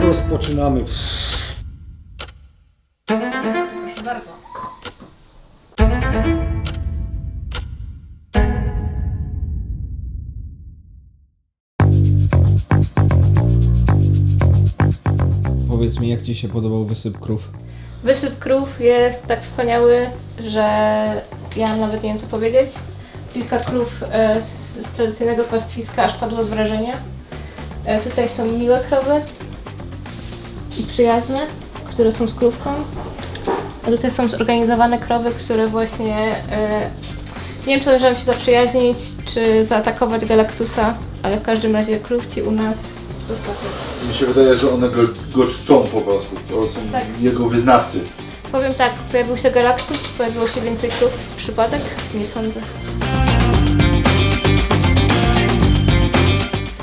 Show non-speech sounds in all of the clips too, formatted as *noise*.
rozpoczynamy. Proszę bardzo. Powiedz mi, jak Ci się podobał wysyp krów? Wysyp krów jest tak wspaniały, że ja nawet nie wiem co powiedzieć. Kilka krów e, z, z tradycyjnego pastwiska aż padło z wrażenia. E, tutaj są miłe krowy i przyjazne, które są z krówką. A tutaj są zorganizowane krowy, które właśnie e, nie wiem czy należą się zaprzyjaźnić, czy zaatakować Galactusa, ale w każdym razie krów ci u nas zostawię. Mi się wydaje, że one go, go czczą po prostu. To są Tak. jego wyznawcy. Powiem tak, pojawił się Galactus, pojawiło się więcej krów. Przypadek? Nie sądzę.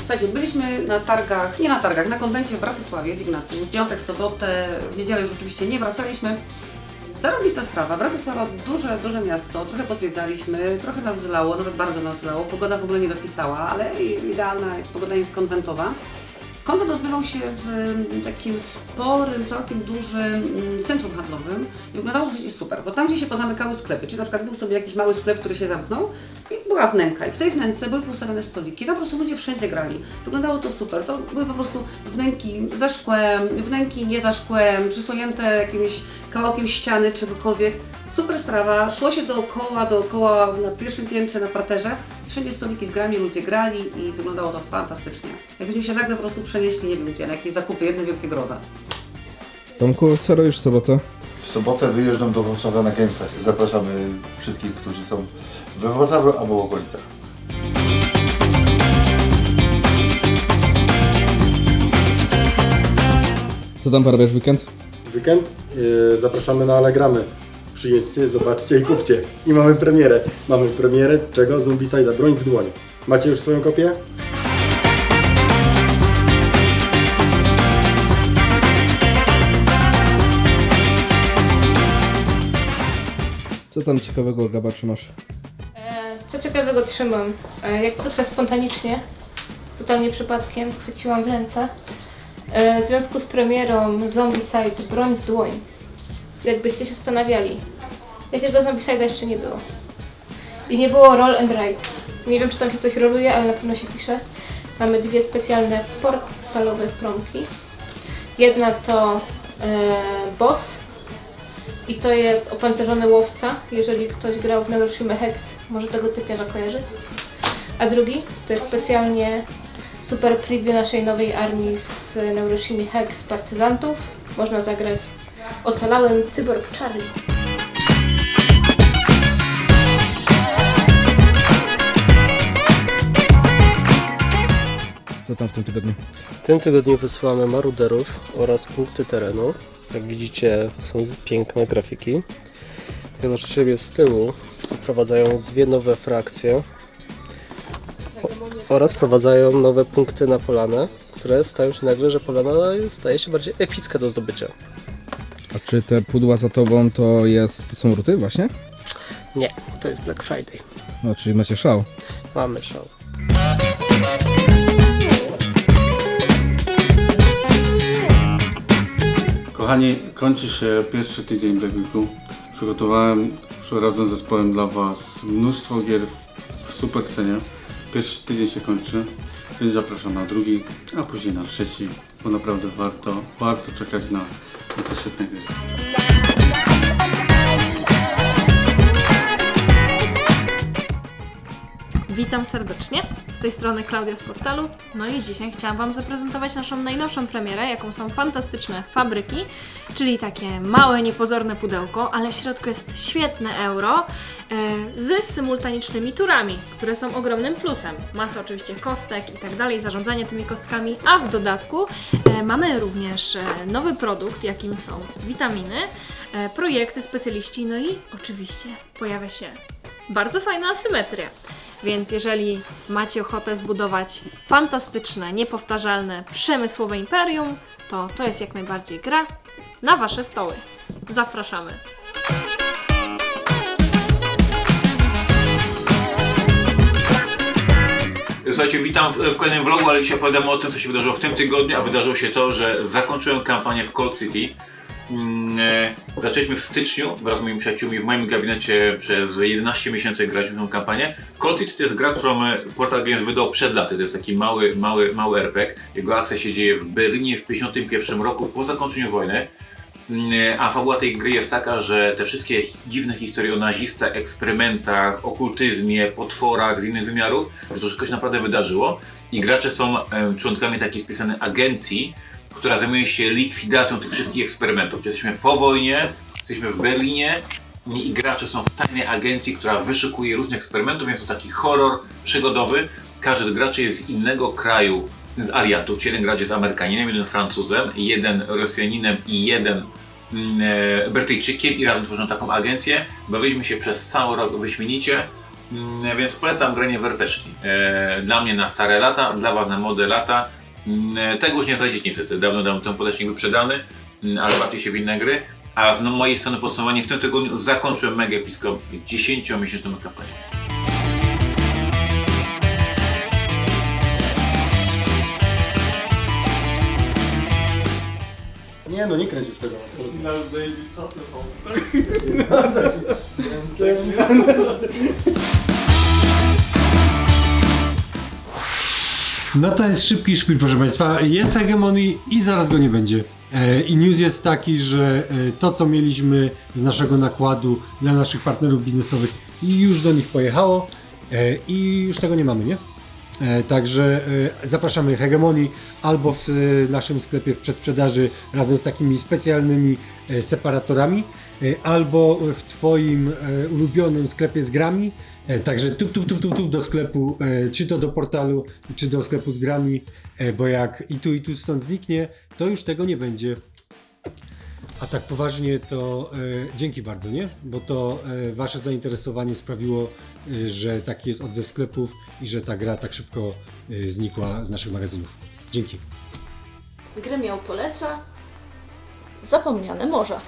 Słuchajcie, byliśmy na targach, nie na targach, na konwencie w Bratysławie z Ignacym. W piątek, sobotę, w niedzielę już oczywiście nie wracaliśmy. Zarobista sprawa. Bratysława duże, duże miasto, trochę pozwiedzaliśmy, trochę nas zlało, nawet bardzo nas zlało. Pogoda w ogóle nie dopisała, ale idealna pogoda jest konwentowa. Konwent odbywał się w mm, takim sporym, całkiem dużym mm, centrum handlowym i wyglądało to super, bo tam gdzie się pozamykały sklepy, czyli na przykład był sobie jakiś mały sklep, który się zamknął i była wnęka i w tej wnęce były ustawione stoliki, tam po prostu ludzie wszędzie grali. Wyglądało to super, to były po prostu wnęki ze szkłem, wnęki nie za szkłem, przysłonięte jakimś kawałkiem ściany, czegokolwiek. Super sprawa, szło się dookoła, dookoła na pierwszym piętrze, na parterze. Wszędzie stoliki z grami, ludzie grali i wyglądało to fantastycznie. Jakbyśmy się nagle po prostu przenieśli, nie wiem gdzie, na jakieś zakupy, jedno wielkie groda. Tomku, co robisz w sobotę? W sobotę wyjeżdżam do Wrocławia na Game Fest. Zapraszamy wszystkich, którzy są we Wrocławiu albo w okolicach. Co tam parabiasz w weekend? Weekend yy, zapraszamy na Allegramy. Przyjedźcie, zobaczcie i kupcie. I mamy premierę. Mamy premierę czego? Zombicide'a, broń w dłoń. Macie już swoją kopię? Co tam ciekawego Gaba trzymasz? E, co ciekawego trzymam? E, jak zwykle spontanicznie, zupełnie przypadkiem, chwyciłam w ręce. E, w związku z premierą Zombicide Broń w dłoń. Jakbyście się zastanawiali, jakiego Zombicide'a jeszcze nie było. I nie było Roll and Ride. Nie wiem, czy tam się coś roluje, ale na pewno się pisze. Mamy dwie specjalne portalowe promki. Jedna to e, Boss i to jest opancerzony łowca. Jeżeli ktoś grał w Neuroshima Hex, może tego typiarza kojarzyć. A drugi to jest specjalnie super preview naszej nowej armii z Neuroshimy Hex partyzantów. Można zagrać ocalałym cyborg Charlie. Co tam w tym tygodniu? W tym tygodniu wysyłamy maruderów oraz punkty terenu. Jak widzicie są piękne grafiki. Jak sobie z tyłu wprowadzają dwie nowe frakcje oraz wprowadzają nowe punkty na polanę, które stają się nagle, że polana staje się bardziej epicka do zdobycia. A czy te pudła za tobą to jest, to są ruty właśnie? Nie, to jest Black Friday. No, czyli macie szał. Mamy szał. Kochani, kończy się pierwszy tydzień Black Weeku. Przygotowałem razem z zespołem dla Was mnóstwo gier w, w super cenie. Pierwszy tydzień się kończy, więc zapraszam na drugi, a później na trzeci, bo naprawdę warto, warto czekać na, na te świetne gry. Witam serdecznie, z tej strony Klaudia z portalu. No i dzisiaj chciałam Wam zaprezentować naszą najnowszą premierę, jaką są fantastyczne fabryki, czyli takie małe, niepozorne pudełko, ale w środku jest świetne euro e, z symultanicznymi turami, które są ogromnym plusem. Masa oczywiście kostek i tak dalej, zarządzanie tymi kostkami, a w dodatku e, mamy również e, nowy produkt, jakim są witaminy, projekty, specjaliści, no i oczywiście pojawia się bardzo fajna asymetria. Więc jeżeli macie ochotę zbudować fantastyczne, niepowtarzalne, przemysłowe imperium, to to jest jak najbardziej gra na Wasze stoły. Zapraszamy. Słuchajcie, witam w, w kolejnym vlogu, ale dzisiaj opowiadam o tym, co się wydarzyło w tym tygodniu, a wydarzyło się to, że zakończyłem kampanię w Cold City. Mm, e, Zaczęliśmy w styczniu wraz z moimi przyjaciółmi w moim gabinecie przez 11 miesięcy graliśmy tę kampanię. City to jest gra, którą e, Portal Games wydał przed laty. To jest taki mały, mały, mały RPG. Jego akcja się dzieje w Berlinie w 1951 roku po zakończeniu wojny. Mm, A fabuła tej gry jest taka, że te wszystkie dziwne historie o nazistach, eksperymentach, okultyzmie, potworach z innych wymiarów, że to wszystko się naprawdę wydarzyło. I gracze są członkami takiej spisanej agencji, która zajmuje się likwidacją tych wszystkich eksperymentów. Czyli Jesteśmy po wojnie, jesteśmy w Berlinie i gracze są w tajnej agencji, która wyszukuje różne eksperymentów, więc to taki horror przygodowy. Każdy z graczy jest z innego kraju, z aliatów. Czyli jeden gracz jest Amerykaninem, jeden Francuzem, jeden Rosjaninem i jeden mm, e, Brytyjczykiem i razem tworzą taką agencję. Bawiliśmy się przez cały rok wyśmienicie, mm, więc polecam granie w. E, dla mnie na stare lata, dla Was na młode lata. Mm, Tego już nie znajdziecie niestety, dawno, dawno ten podręcznik był przedany, mm, ale bawcie się w inne gry. A z no, mojej strony podsumowanie w tym tygodniu zakończyłem Mega Episcop 10-miesięczną kampanię. Nie no, nie kręć już tego. absolutnie. *laughs* *laughs* No to jest szybki szpil, proszę Państwa. Jest hegemonii i zaraz go nie będzie. E, I news jest taki, że e, to co mieliśmy z naszego nakładu dla naszych partnerów biznesowych już do nich pojechało e, i już tego nie mamy, nie? E, Także e, zapraszamy Hegemonii albo w e, naszym sklepie w przedsprzedaży razem z takimi specjalnymi separatorami, albo w Twoim ulubionym sklepie z grami. Także tu, tu, tu, tu, tu do sklepu, czy to do portalu, czy do sklepu z grami, bo jak i tu, i tu stąd zniknie, to już tego nie będzie. A tak poważnie to e, dzięki bardzo, nie? Bo to e, wasze zainteresowanie sprawiło, e, że taki jest odzew sklepów i że ta gra tak szybko e, znikła z naszych magazynów. Dzięki. Gremiał poleca Zapomniane Morza.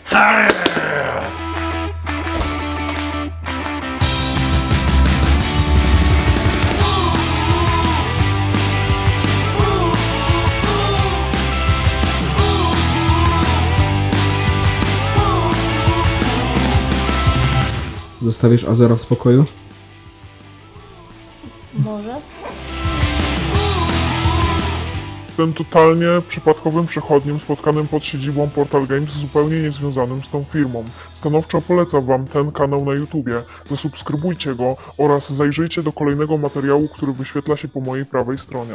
Zostawisz Azora w spokoju? Może? Jestem totalnie przypadkowym przechodniem spotkanym pod siedzibą Portal Games, zupełnie niezwiązanym z tą firmą. Stanowczo polecam Wam ten kanał na YouTubie. Zasubskrybujcie go oraz zajrzyjcie do kolejnego materiału, który wyświetla się po mojej prawej stronie.